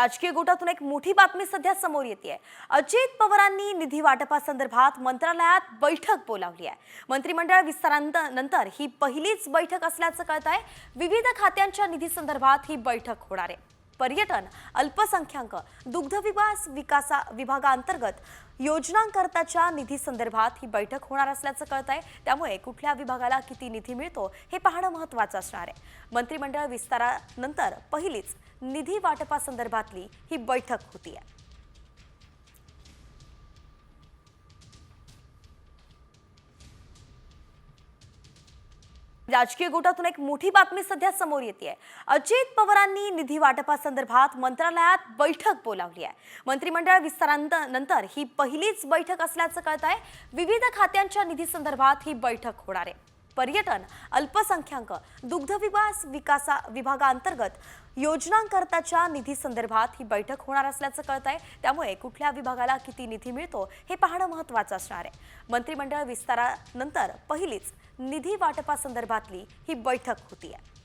राजकीय गोटातून एक मोठी बातमी सध्या समोर येते अजित पवारांनी निधी वाटपासंदर्भात मंत्रालयात बैठक बोलावली आहे. मंत्रिमंडळ विस्तारानंतर ही पहिलीच बैठक असल्याचं कळत आहे विविध खात्यांच्या निधी संदर्भात ही बैठक होणार आहे. पर्यटन अल्पसंख्याक दुग्धविकास विकासा विभागांतर्गत योजनांकरताच्या निधी संदर्भात ही बैठक होणार असल्याचं कळत आहे त्यामुळे कुठल्या विभागाला किती निधी मिळतो हे पाहणं महत्त्वाचं असणार आहे. मंत्रिमंडळ विस्तारानंतर पहिलीच निधी वाटपासंदर्भातली ही बैठक होती आहे राजकीय गोटातून एक मोठी बातमी सध्या समोर येते अजित पवारांनी निधी वाटपासंदर्भात मंत्रालयात बैठक बोलावली आहे. मंत्रिमंडळ विस्तारानंतर ही पहिलीच बैठक असल्याचं कळत आहे. विविध खात्यांच्या निधी संदर्भात ही बैठक होणार आहे. पर्यटन अल्पसंख्याक दुग्ध विकास विकासा विभागांतर्गत योजनांकरताच्या निधी संदर्भात ही बैठक होणार असल्याचं कळत आहे. त्यामुळे कुठल्या विभागाला किती निधी मिळतो हे पाहणं महत्त्वाचं असणार आहे. मंत्रिमंडळ विस्तारानंतर पहिलीच निधी वाटपासंदर्भातली ही बैठक होती आहे